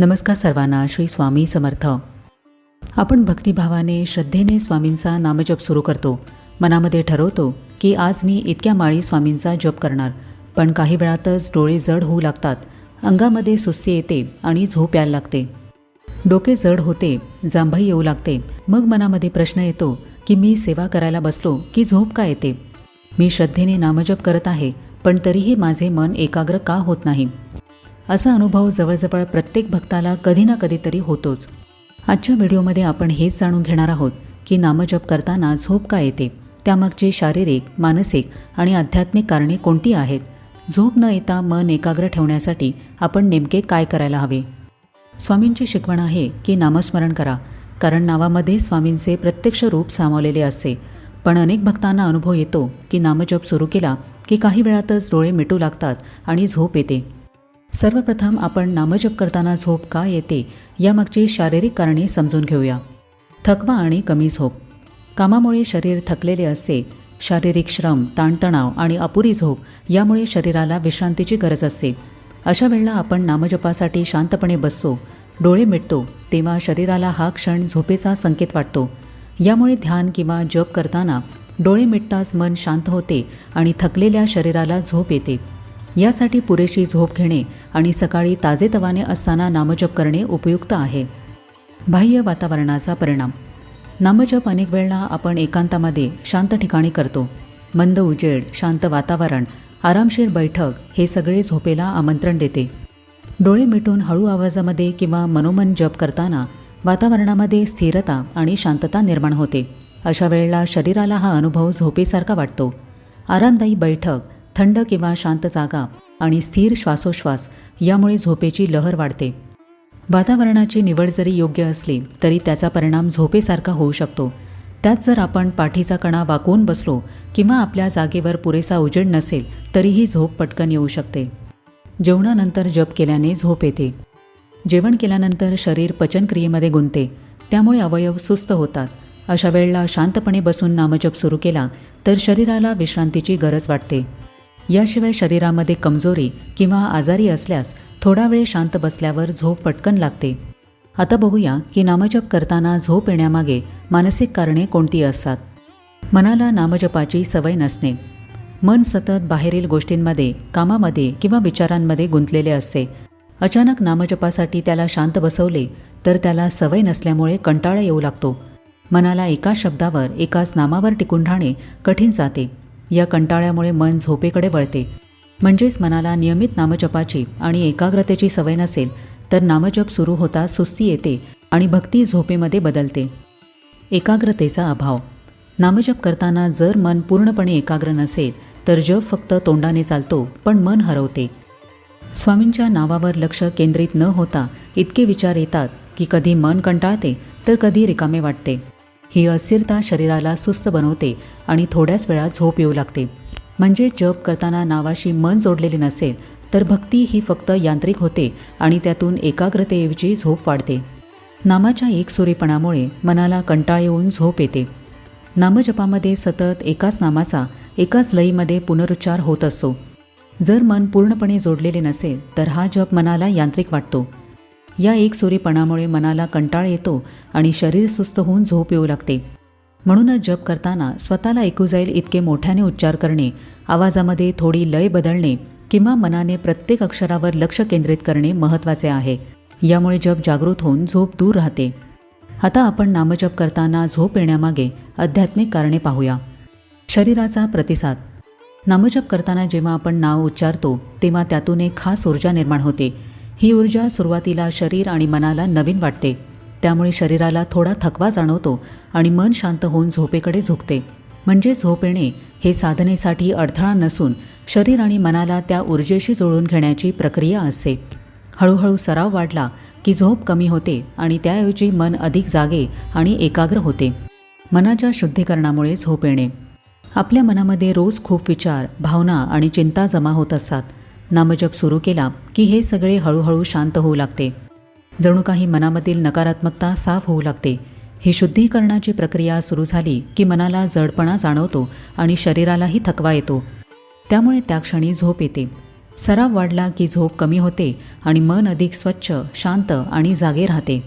नमस्कार सर्वांना श्री स्वामी समर्थ. आपण भक्तिभावाने श्रद्धेने स्वामींचा नामजप सुरू करतो. मनामध्ये ठरवतो की आज मी इतक्या माळी स्वामींचा जप करणार पण काही वेळातच डोळे जड होऊ लागतात. अंगामध्ये सुस्ती येते आणि झोप यायला लागते. डोके जड होते जांभई येऊ लागते. मग मनामध्ये प्रश्न येतो की मी सेवा करायला बसलो की झोप का येते? मी श्रद्धेने नामजप करत आहे पण तरीही माझे मन एकाग्र का होत नाही? असा अनुभव जवळजवळ प्रत्येक भक्ताला कधी ना कधीतरी होतोच. आजच्या व्हिडिओमध्ये आपण हेच जाणून घेणार आहोत की नामजप करताना झोप का येते? त्यामागची शारीरिक मानसिक आणि आध्यात्मिक कारणे कोणती आहेत? झोप न येता मन एकाग्र ठेवण्यासाठी आपण नेमके काय करायला हवे? स्वामींची शिकवण आहे की नामस्मरण करा कारण नावामध्ये स्वामींचे प्रत्यक्ष रूप सामावलेले असते. पण अनेक भक्तांना अनुभव येतो की नामजप सुरू केला की काही वेळातच डोळे मिटू लागतात आणि झोप येते. सर्वप्रथम आपण नामजप करताना झोप का येते यामागची शारीरिक कारणे समजून घेऊया. थकवा आणि कमी झोप. कामामुळे शरीर थकलेले असते. शारीरिक श्रम ताणतणाव आणि अपुरी झोप यामुळे शरीराला विश्रांतीची गरज असते. अशा वेळेला आपण नामजपासाठी शांतपणे बसतो डोळे मिटतो तेव्हा शरीराला हा क्षण झोपेचा संकेत वाटतो. यामुळे ध्यान किंवा जप करताना डोळे मिटताच मन शांत होते आणि थकलेल्या शरीराला झोप येते. यासाठी पुरेशी झोप घेणे आणि सकाळी ताजेतवाने असताना नामजप करणे उपयुक्त आहे. बाह्य वातावरणाचा परिणाम. नामजप अनेक वेळा आपण एकांतामध्ये शांत ठिकाणी करतो. मंद उजेड शांत वातावरण आरामशीर बैठक हे सगळे झोपेला आमंत्रण देते. डोळे मिटून हळू आवाजामध्ये किंवा मनोमन जप करताना वातावरणामध्ये स्थिरता आणि शांतता निर्माण होते. अशा वेळेला शरीराला हा अनुभव झोपेसारखा वाटतो. आरामदायी बैठक थंड किंवा शांत जागा आणि स्थिर श्वासोश्वास यामुळे झोपेची लहर वाढते. वातावरणाची निवड जरी योग्य असली तरी त्याचा परिणाम झोपेसारखा होऊ शकतो. त्यात जर आपण पाठीचा कणा वाकवून बसलो किंवा आपल्या जागेवर पुरेसा उजेड नसेल तरीही झोप पटकन येऊ शकते. जेवणानंतर जप केल्याने झोप येते. जेवण केल्यानंतर शरीर पचनक्रियेमध्ये गुंतते त्यामुळे अवयव सुस्त होतात. अशा वेळेला शांतपणे बसून नामजप सुरू केला तर शरीराला विश्रांतीची गरज वाटते. याशिवाय शरीरामध्ये कमजोरी किंवा आजारी असल्यास थोडा वेळ शांत बसल्यावर झोप पटकन लागते. आता बघूया की नामजप करताना झोप येण्यामागे मानसिक कारणे कोणती असतात? मनाला नामजपाची सवय नसणे. मन सतत बाहेरील गोष्टींमध्ये कामामध्ये किंवा विचारांमध्ये गुंतलेले असते. अचानक नामजपासाठी त्याला शांत बसवले तर त्याला सवय नसल्यामुळे कंटाळा येऊ लागतो. मनाला एका शब्दावर एकाच नामावर टिकून राहणे कठीण जाते. या कंटाळ्यामुळे मन झोपेकडे वळते. म्हणजेच मनाला नियमित नामजपाची आणि एकाग्रतेची सवय नसेल तर नामजप सुरू होता सुस्ती येते आणि भक्ती झोपेमध्ये बदलते. एकाग्रतेचा अभाव. नामजप करताना जर मन पूर्णपणे एकाग्र नसेल तर जप फक्त तोंडाने चालतो पण मन हरवते. स्वामींच्या नावावर लक्ष केंद्रित न होता इतके विचार येतात की कधी मन कंटाळते तर कधी रिकामे वाटते. ही अस्थिरता शरीराला सुस्त बनवते आणि थोड्याच वेळात झोप येऊ लागते. म्हणजे जप करताना नावाशी मन जोडलेले नसेल तर भक्ती ही फक्त यांत्रिक होते आणि त्यातून एकाग्रतेऐवजी झोप वाढते. नामाच्या एकसुरीपणामुळे मनाला कंटाळ येऊन झोप येते. नामजपामध्ये सतत एकाच नामाचा एकाच लईमध्ये पुनरुच्चार होत असतो. जर मन पूर्णपणे जोडलेले नसेल तर हा जप मनाला यांत्रिक वाटतो. या एकसुरीपणामुळे मनाला कंटाळ येतो आणि शरीर सुस्त होऊन झोप येऊ लागते. म्हणूनच जप करताना स्वतःला ऐकू जाईल इतके मोठ्याने उच्चार करणे आवाजामध्ये थोडी लय बदलणे किंवा मनाने प्रत्येक अक्षरावर लक्ष केंद्रित करणे महत्त्वाचे आहे. यामुळे जप जागृत होऊन झोप दूर राहते. आता आपण नामजप करताना झोप येण्यामागे आध्यात्मिक कारणे पाहूया. शरीराचा प्रतिसाद. नामजप करताना जेव्हा आपण नाव उच्चारतो तेव्हा त्यातून एक खास ऊर्जा निर्माण होते. ही ऊर्जा सुरुवातीला शरीर आणि मनाला नवीन वाटते. त्यामुळे शरीराला थोडा थकवा जाणवतो आणि मन शांत होऊन झोपेकडे झुकते. म्हणजे झोप येणे हे साधनेसाठी अडथळा नसून शरीर आणि मनाला त्या ऊर्जेशी जुळून घेण्याची प्रक्रिया असते. हळूहळू सराव वाढला की झोप कमी होते आणि त्याऐवजी मन अधिक जागे आणि एकाग्र होते. मनाच्या शुद्धीकरणामुळे झोप येणे. आपल्या मनामध्ये रोज खूप विचार भावना आणि चिंता जमा होत असतात. नामजप सुरू केला की हे सगळे हळूहळू शांत होऊ लागते. जणू काही मनामधील नकारात्मकता साफ होऊ लागते. ही शुद्धीकरणाची प्रक्रिया सुरू झाली की मनाला जडपणा जाणवतो आणि शरीरालाही थकवा येतो. त्यामुळे त्या क्षणी झोप येते. सराव वाढला की झोप कमी होते आणि मन अधिक स्वच्छ शांत आणि जागे राहते.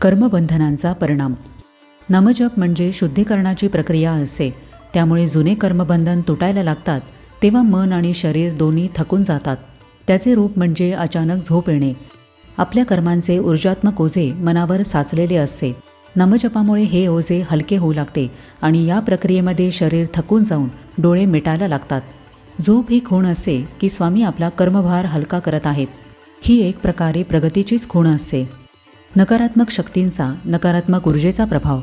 कर्मबंधनांचा परिणाम. नामजप म्हणजे शुद्धीकरणाची प्रक्रिया असते. त्यामुळे जुने कर्मबंधन तुटायला लागतात. तेव्हा मन आणि शरीर दोन्ही थकून जातात. त्याचे रूप म्हणजे अचानक झोप येणे. आपल्या कर्मांचे ऊर्जात्मक ओझे मनावर साचलेले असते. नामजपामुळे हे ओझे हलके होऊ लागते आणि या प्रक्रियेमध्ये शरीर थकून जाऊन डोळे मिटायला लागतात. झोप ही खूण असते की स्वामी आपला कर्मभार हलका करत आहेत. ही एक प्रकारे प्रगतीचीच खूण असते. नकारात्मक शक्तींचा नकारात्मक ऊर्जेचा प्रभाव.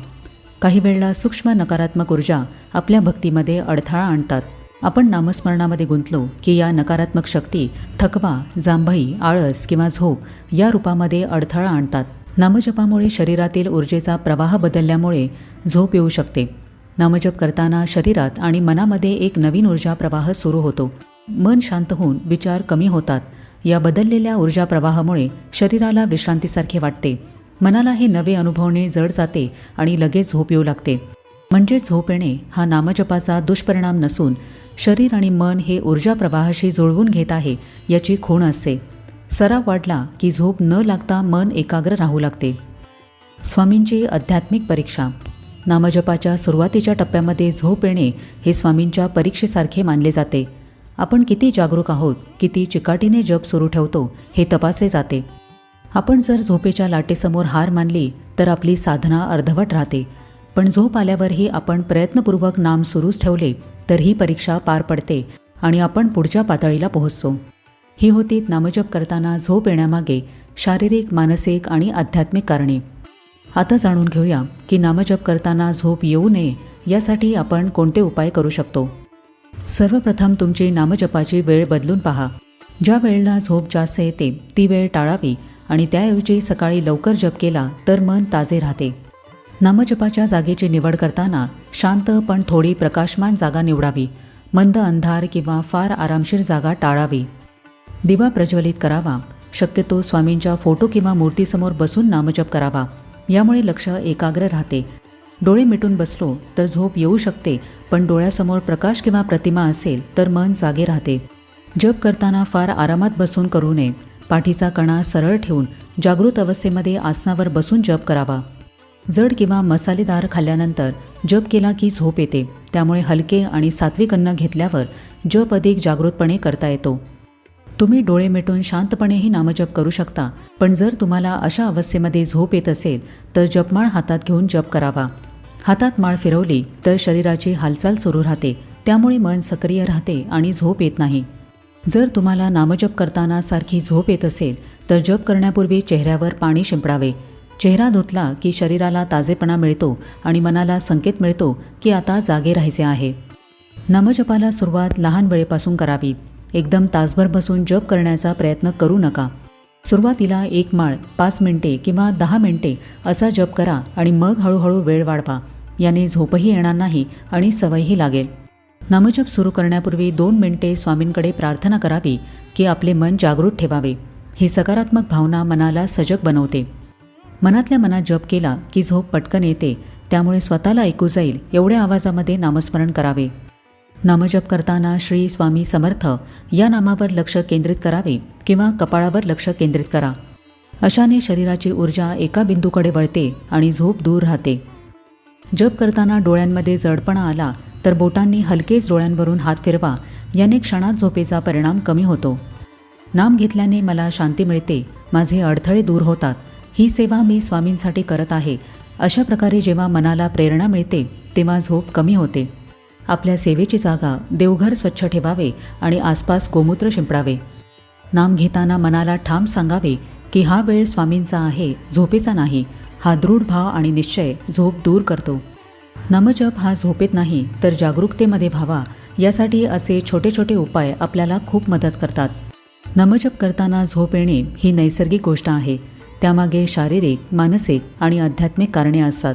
काही वेळेला सूक्ष्म नकारात्मक ऊर्जा आपल्या भक्तीमध्ये अडथळा आणतात. आपण नामस्मरणामध्ये गुंतलो की या नकारात्मक शक्ती थकवा जांभई आळस किंवा झोप या रूपामध्ये अडथळा आणतात. नामजपामुळे शरीरातील ऊर्जेचा प्रवाह बदलल्यामुळे झोप येऊ शकते. नामजप करताना शरीरात आणि मनामध्ये एक नवीन ऊर्जा प्रवाह सुरू होतो. मन शांत होऊन विचार कमी होतात. या बदललेल्या ऊर्जा प्रवाहामुळे शरीराला विश्रांतीसारखे वाटते. मनाला हे नवे अनुभवणे जड जाते आणि लगेच झोप येऊ लागते. म्हणजे झोप येणे हा नामजपाचा दुष्परिणाम नसून शरीर आणि मन हे ऊर्जा प्रवाहाशी जुळवून घेत आहे याची खूण असते. सराव वाढला की झोप न लागता मन एकाग्र राहू लागते. स्वामींची आध्यात्मिक परीक्षा. नामजपाच्या सुरुवातीच्या टप्प्यामध्ये झोप येणे हे स्वामींच्या परीक्षेसारखे मानले जाते. आपण किती जागरूक आहोत किती चिकाटीने जप सुरू ठेवतो हे तपासले जाते. आपण जर झोपेच्या लाटेसमोर हार मानली तर आपली साधना अर्धवट राहते. पण झोप आल्यावरही आपण प्रयत्नपूर्वक नाम सुरूच ठेवले तर ही परीक्षा पार पडते आणि आपण पुढच्या पातळीला पोहोचतो. ही होती नामजप करताना झोप येण्यामागे शारीरिक मानसिक आणि आध्यात्मिक कारणे. आता जाणून घेऊया की नामजप करताना झोप येऊ नये यासाठी आपण कोणते उपाय करू शकतो. सर्वप्रथम तुमची नामजपाची वेळ बदलून पहा. ज्या वेळेला झोप जास्त येते ती वेळ टाळावी आणि त्याऐवजी सकाळी लवकर जप केला तर मन ताजे राहते. नामजपाच्या जागेची निवड करताना शांत पण थोडी प्रकाशमान जागा निवडावी. मंद अंधार किंवा फार आरामशीर जागा टाळावी. दिवा प्रज्वलित करावा. शक्यतो स्वामींच्या फोटो किंवा मूर्तीसमोर बसून नामजप करावा. यामुळे लक्ष एकाग्र राहते. डोळे मिटून बसलो तर झोप येऊ शकते पण डोळ्यासमोर प्रकाश किंवा प्रतिमा असेल तर मन जागे राहते. जप करताना फार आरामात बसून करू नये. पाठीचा कणा सरळ ठेवून जागृत अवस्थेमध्ये आसनावर बसून जप करावा. जड किंवा मसालेदार खाल्ल्यानंतर जप केला की झोप येते. त्यामुळे हलके आणि सात्विक अन्न घेतल्यावर जप अधिक जागृतपणे करता येतो. तुम्ही डोळे मिटून शांतपणेही नामजप करू शकता पण जर तुम्हाला अशा अवस्थेमध्ये झोप येत असेल तर जपमाळ हातात घेऊन जप करावा. हातात माळ फिरवली तर शरीराची हालचाल सुरू राहते. त्यामुळे मन सक्रिय राहते आणि झोप येत नाही. जर तुम्हाला नामजप करताना सारखी झोप येत असेल तर जप करण्यापूर्वी चेहऱ्यावर पाणी शिंपडावे. चेहरा धुतला की शरीराला ताजेपणा मिळतो आणि मनाला संकेत मिळतो की आता जागे राहायचे आहे. नामजपाला सुरुवात लहान वेळेपासून करावी. एकदम तासभर बसून जप करण्याचा प्रयत्न करू नका. सुरुवातीला एक माळ पाच मिनिटे किंवा दहा मिनिटे असा जप करा आणि मग हळूहळू वेळ वाढवा. याने झोपही येणार नाही आणि सवयही लागेल. नामजप सुरू करण्यापूर्वी दोन मिनिटे स्वामींकडे प्रार्थना करावी की आपले मन जागृत ठेवावे. ही सकारात्मक भावना मनाला सजग बनवते. मनातल्या मनात जप केला की झोप पटकन येते त्यामुळे स्वतःला ऐकू जाईल एवढ्या आवाजामध्ये नामस्मरण करावे. नामजप करताना श्री स्वामी समर्थ या नामावर लक्ष केंद्रित करावे किंवा कपाळावर लक्ष केंद्रित करा. अशाने शरीराची ऊर्जा एका बिंदूकडे वळते आणि झोप दूर राहते. जप करताना डोळ्यांमध्ये जडपणा आला तर बोटांनी हलकेच डोळ्यांवरून हात फिरवा याने क्षणात झोपेचा परिणाम कमी होतो. नाम घेतल्याने मला शांती मिळते माझे अडथळे दूर होतात. ही सेवा मी स्वामींसाठी करत आहे. अशा प्रकारे जेव्हा मनाला प्रेरणा मिळते तेव्हा झोप कमी होते. आपल्या सेवेची जागा देवघर स्वच्छ ठेवावे आणि आसपास गोमूत्र शिंपडावे. नाम घेताना मनाला ठाम सांगावे की हा वेळ स्वामींचा आहे झोपेचा नाही. हा दृढ भाव आणि निश्चय झोप दूर करतो. नमजप हा झोपेत नाही तर जागरूकतेमध्ये व्हावा. यासाठी असे छोटे छोटे उपाय आपल्याला खूप मदत करतात. नमजप करताना झोप येणे ही नैसर्गिक गोष्ट आहे. त्यामागे शारीरिक मानसिक आणि आध्यात्मिक कारणे असतात.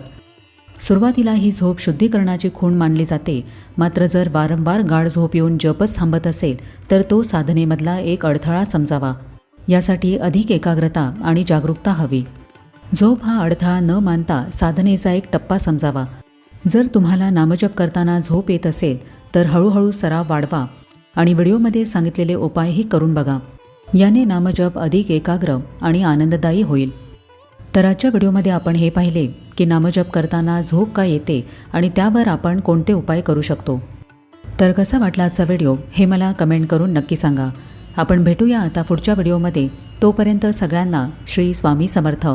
सुरुवातीला ही झोप शुद्धीकरणाची खूण मानली जाते. मात्र जर वारंवार गाढ झोप येऊन जपच थांबत असेल तर तो साधनेमधला एक अडथळा समजावा. यासाठी अधिक एकाग्रता आणि जागरूकता हवी. झोप हा अडथळा न मानता साधनेचा एक टप्पा समजावा. जर तुम्हाला नामजप करताना झोप येत असेल तर हळूहळू सराव वाढवा आणि व्हिडिओमध्ये सांगितलेले उपायही करून बघा. याने नामजप अधिक एकाग्र आणि आनंददायी होईल. तर आजच्या व्हिडिओमध्ये आपण हे पाहिले की नामजप करताना झोप का येते आणि त्यावर आपण कोणते उपाय करू शकतो. तर कसा वाटला आजचा व्हिडिओ हे मला कमेंट करून नक्की सांगा. आपण भेटूया आता पुढच्या व्हिडिओमध्ये. तोपर्यंत सगळ्यांना श्री स्वामी समर्थ.